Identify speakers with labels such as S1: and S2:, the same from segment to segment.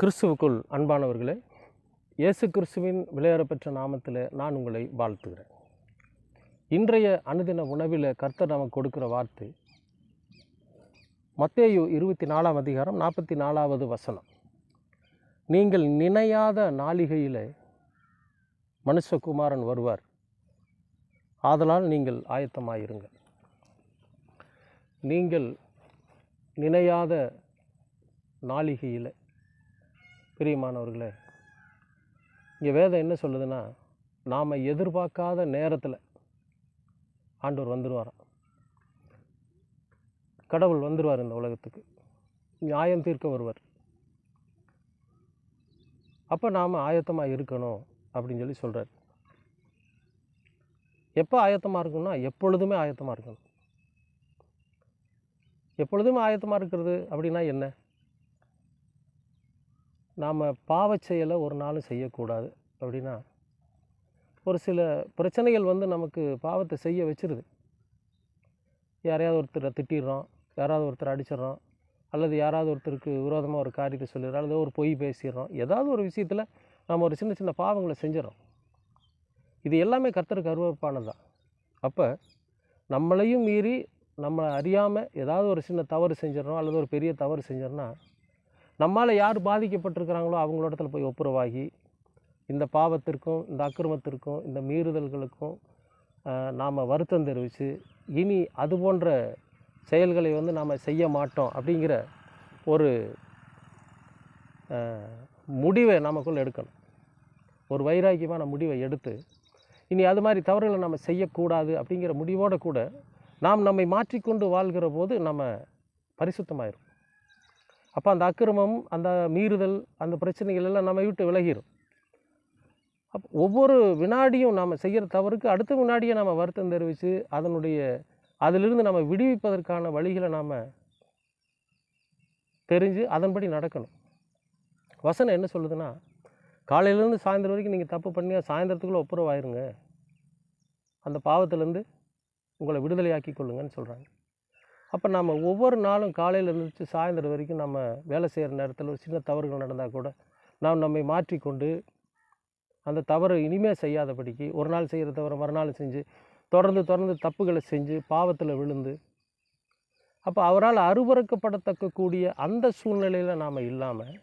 S1: கிறிஸ்துவுக்குள் அன்பானவர்களே இயேசு கிறிஸ்துவின் விளையாடப்பெற்ற நாமத்தில் நான் உங்களை வாழ்த்துகிறேன். இன்றைய அனுதின உணவில் கர்த்தர் நமக்கு கொடுக்கிற வார்த்தை மத்தேயு இருபத்தி நாலாம் அதிகாரம் நாற்பத்தி நாலாவது வசனம். நீங்கள் நினையாத நாளிகையில் மனுஷகுமாரன் வருவார். ஆதலால் நீங்கள் ஆயத்தமாயிருங்கள். நீங்கள் நினையாத நாளிகையில் பிரியமானவர்களே இங்கே வேதம் என்ன சொல்லுதுன்னா நாம் எதிர்பார்க்காத நேரத்தில் ஆண்டவர் வந்துடுவாராம் கடவுள் வந்துடுவார் இந்த உலகத்துக்கு. நியாயம் தீர்க்க வருவார். அப்போ நாம் ஆயத்தமாக இருக்கணும் அப்படின்னு சொல்லி சொல்கிறார் எப்போ ஆயத்தமாக இருக்கணும்னா எப்பொழுதுமே ஆயத்தமாக இருக்கணும். எப்பொழுதுமே ஆயத்தமாக இருக்கிறது அப்படின்னா என்ன? நாம் பாவச் செயலை ஒரு நாளும் செய்யக்கூடாது அப்படின்னா ஒரு சில பிரச்சனைகள் வந்து நமக்கு பாவத்தை செய்ய வச்சிருது. யாரையாவது ஒருத்தரை திட்டிடுறோம் யாராவது ஒருத்தரை அடிச்சிடுறோம் அல்லது யாராவது ஒருத்தருக்கு விரோதமாக ஒரு காரியத்தை சொல்லிடுறோம் அல்லது ஒரு பொய் பேசிடுறோம் ஏதாவது ஒரு விஷயத்தில் நம்ம ஒரு சின்ன சின்ன பாவங்களை செஞ்சிடறோம். இது எல்லாமே கர்த்தருக்கு அருவப்பானது தான் அப்போ நம்மளையும் மீறி நம்ம அறியாமல் ஏதாவது ஒரு சின்ன தவறு செஞ்சிடறோம் அல்லது ஒரு பெரிய தவறு செஞ்சிடறோம்னா நம்மால் யார் பாதிக்கப்பட்டிருக்கிறாங்களோ அவங்களோடத்தில் போய் ஒப்புரவாகி இந்த பாவத்திற்கும் இந்த அக்கிரமத்திற்கும் இந்த மீறுதல்களுக்கும் நாம் வருத்தம் தெரிவித்து இனி அது போன்ற செயல்களை வந்து நாம் செய்ய மாட்டோம் அப்படிங்கிற ஒரு முடிவை நமக்குள்ளே எடுக்கணும். ஒரு வைராக்கியமான முடிவை எடுத்து இனி அது மாதிரி தவறுகளை நம்ம செய்யக்கூடாது அப்படிங்கிற முடிவோடு கூட நாம் நம்மை மாற்றிக்கொண்டு வாழ்கிற போது நம்ம பரிசுத்தமாயிரும் அப்போ அந்த அக்கிரமம் அந்த மீறுதல் அந்த பிரச்சனைகள் எல்லாம் நம்ம விட்டு விலகிடும் அப்போ ஒவ்வொரு வினாடியும் நாம் செய்கிற தவறுக்கு அடுத்த வினாடியை நம்ம வருத்தம் தெரிவித்து அதனுடைய அதிலிருந்து நம்ம விடுவிப்பதற்கான வழிகளை நாம் தெரிஞ்சு அதன்படி நடக்கணும். வசனம் என்ன சொல்லுதுன்னா காலையிலேருந்து சாயந்தரம் வரைக்கும் நீங்கள் தப்பு பண்ணி சாயந்தரத்துக்குள்ளே ஒப்புரவாயிருங்க. அந்த பாவத்திலேருந்து உங்களை விடுதலையாக்கி கொள்ளுங்கன்னு சொல்கிறாங்க அப்போ நம்ம ஒவ்வொரு நாளும் காலையில் இருந்துச்சு சாயந்தரம் வரைக்கும் நம்ம வேலை செய்கிற நேரத்தில் ஒரு சின்ன தவறுகள் நடந்தால் கூட நாம் நம்மை மாற்றிக்கொண்டு அந்த தவறு இனிமேல் செய்யாதபடிக்கு ஒரு நாள் செய்கிற தவறு மறுநாள் செஞ்சு தொடர்ந்து தொடர்ந்து தப்புகளை செஞ்சு பாவத்தில் விழுந்து அப்போ அவரால் அருவறுக்கப்படத்தக்கக்கூடிய அந்த சூழ்நிலையில் நாம் இல்லாமல்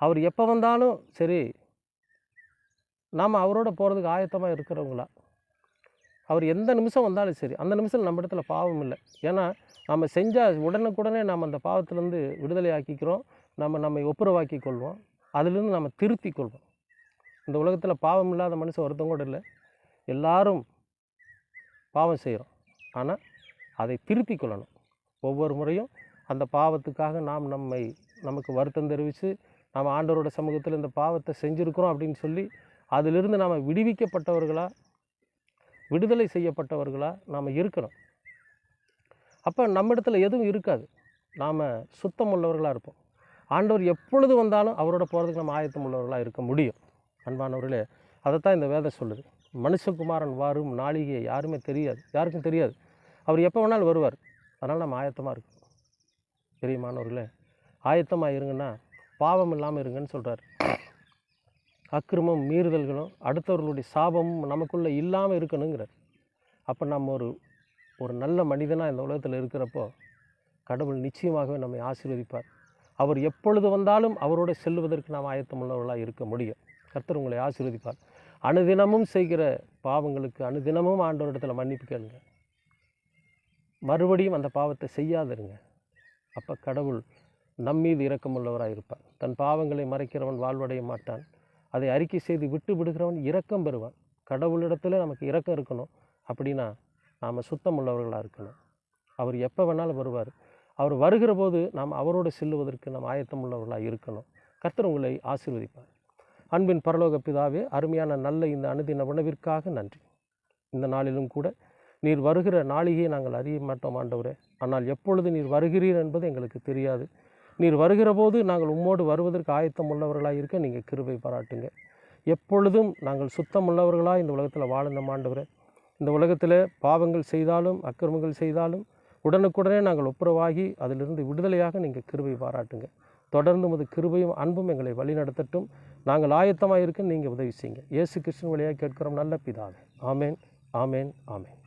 S1: அவர் எப்போ வந்தாலும் சரி நாம் அவரோட போகிறதுக்கு ஆயத்தமாக இருக்கிறவங்களா? அவர் எந்த நிமிஷம் வந்தாலும் சரி அந்த நிமிஷம் நம்ம இடத்துல பாவம் இல்லை. ஏன்னா நம்ம செஞ்சால் உடனுக்குடனே நாம் அந்த பாவத்திலேருந்து விடுதலை ஆக்கிக்கிறோம். நம்ம நம்மை ஒப்புரவாக்கி கொள்வோம். அதிலிருந்து நம்ம திருத்தி கொள்வோம். இந்த உலகத்தில் பாவம் இல்லாத மனுஷன் ஒருத்தங்க கூட இல்லை. எல்லாரும் பாவம் செய்கிறோம் ஆனால் அதை திருத்தி கொள்ளணும். ஒவ்வொரு முறையும் அந்த பாவத்துக்காக நாம் நம்மை நமக்கு வருத்தம் தெரிவித்து நாம் ஆண்டவரோட சமூகத்தில் இந்த பாவத்தை செஞ்சுருக்கிறோம் அப்படின்னு சொல்லி அதிலிருந்து நாம் விடுவிக்கப்பட்டவர்களாக விடுதலை செய்யப்பட்டவர்களாக நாம் இருக்கணும். அப்போ நம்ம இடத்துல எதுவும் இருக்காது. நாம் சுத்தம் உள்ளவர்களாக இருப்போம். ஆண்டவர் எப்பொழுது வந்தாலும் அவரோட போகிறதுக்கு நம்ம ஆயத்தம் உள்ளவர்களாக இருக்க முடியும். அன்பானவர்களே அதைத்தான் இந்த வேதம் சொல்லுது. மனுஷகுமாரன் வாரும் நாளிகையை யாருமே தெரியாது. யாருக்கும் தெரியாது. அவர் எப்போ வேணாலும் வருவார். அதனால் நம்ம ஆயத்தமாக இருக்கணும். பெரியமானவர்களே ஆயத்தமாக இருங்கன்னா பாவம் இல்லாமல் இருங்கன்னு சொல்கிறார் அக்கிரமம் மீறுதல்களும் அடுத்தவர்களுடைய சாபமும் நமக்குள்ளே இல்லாமல் இருக்கணுங்கிறார். அப்போ நம்ம ஒரு ஒரு நல்ல மனிதனாக இந்த உலகத்தில் இருக்கிறப்போ கடவுள் நிச்சயமாகவே நம்மை ஆசீர்வதிப்பார். அவர் எப்பொழுது வந்தாலும் அவரோட செல்வதற்கு நாம் ஆயத்தமுள்ளவர்களாக இருக்க முடியும். கர்த்தர் உங்களை ஆசீர்வதிப்பார். அனுதினமும் செய்கிற பாவங்களுக்கு அனுதினமும் ஆண்டவரிடத்தில் மன்னிப்பு கேளுங்க. மறுபடியும் அந்த பாவத்தை செய்யாதிருங்க. அப்போ கடவுள் நம்மீது இரக்கமுள்ளவராக இருப்பார் தன் பாவங்களை மறைக்கிறவன் வாழ்வடைய மாட்டான். அதை அறிக்கை செய்து விட்டு விடுகிறவன் இரக்கம் பெறுவான். கடவுளிடத்தில் நமக்கு இரக்கம் இருக்கணும். அப்படின்னா நாம் சுத்தம் உள்ளவர்களாக இருக்கணும். அவர் எப்போ வேணாலும் வருவார். அவர் வருகிற போது நாம் அவரோடு செல்லுவதற்கு நாம் ஆயத்தம் உள்ளவர்களாக இருக்கணும். கர்த்தர் உங்களை ஆசீர்வதிப்பார். அன்பின் பரலோக பிதாவே அருமையான நல்ல இந்த அனுதின உணவிற்காக நன்றி. இந்த நாளிலும் கூட நீர் வருகிற நாளிகையை நாங்கள் அறிய மாட்டோம் ஆண்டவரே. ஆனால் எப்பொழுது நீர் வருகிறீர் என்பது எங்களுக்கு தெரியாது. நீர் வருகிற போது நாங்கள் உம்மோடு வருவதற்கு ஆயத்தம் உள்ளவர்களாக இருக்க நீங்கள் கிருபை பாராட்டுங்க. எப்பொழுதும் நாங்கள் சுத்தம் உள்ளவர்களாக இந்த உலகத்தில் வாழணும் ஆண்டவரே இந்த உலகத்தில் பாவங்கள் செய்தாலும் அக்கிரமங்கள் செய்தாலும் உடனுக்குடனே நாங்கள் ஒப்புரவாகி அதிலிருந்து விடுதலையாக நீங்கள் கிருபை பாராட்டுங்க. தொடர்ந்து உமது கிருபையும் அன்பும் எங்களை வழிநடத்தட்டும். நாங்கள் ஆயத்தமாக இருக்க நீங்கள் உதவி செய்யுங்க. இயேசு கிருஷ்ணன் வழியாக கேட்கிறோம் நல்ல பிதாவே. ஆமேன் ஆமேன் ஆமேன்.